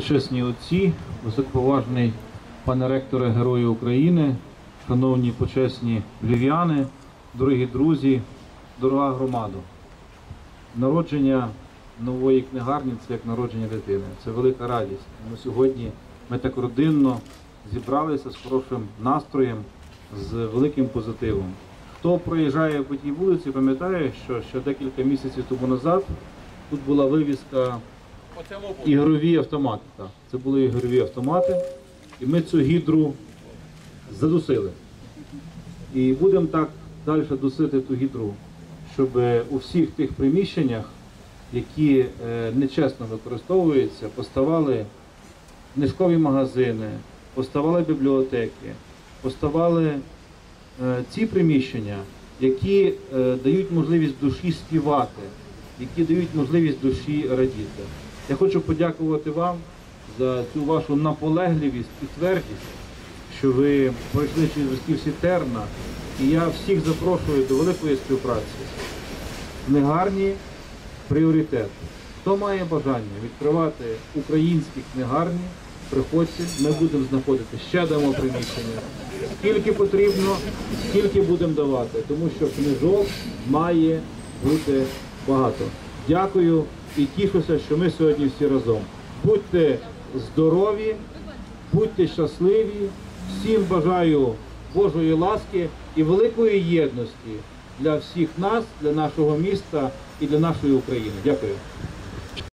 Чесні отці, високоповажний пане ректоре Герої України, шановні почесні львів'яни, дорогі друзі, дорога громада. Народження нової книгарні це як народження дитини. Це велика радість. Ми сьогодні ми так родинно зібралися з хорошим настроєм, з великим позитивом. Хто проїжджає по тій вулиці, пам'ятає, що ще декілька місяців тому назад тут була вивіска ігрові автомати. Так. Це були ігрові автомати. І ми цю гідру задусили. І будемо так далі дусити ту гідру, щоб е, у всіх тих приміщеннях, які е, нечесно використовуються, поставали книжкові магазини, поставали бібліотеки, поставали е, ці приміщення, які дають можливість душі співати, які дають можливість душі радіти. Я хочу подякувати вам за цю вашу наполегливість і твердість, що ви пройшли через всі терна. І я всіх запрошую до великої співпраці. Книгарні пріоритет. Хто має бажання відкривати українські книгарні, приходьте, ми будемо знаходити, ще дамо приміщення. Скільки потрібно, скільки будемо давати, тому що книжок має бути багато. Дякую і тішуся, що ми сьогодні всі разом. Будьте здорові, будьте щасливі. Всім бажаю Божої ласки і великої єдності для всіх нас, для нашого міста і для нашої України. Дякую.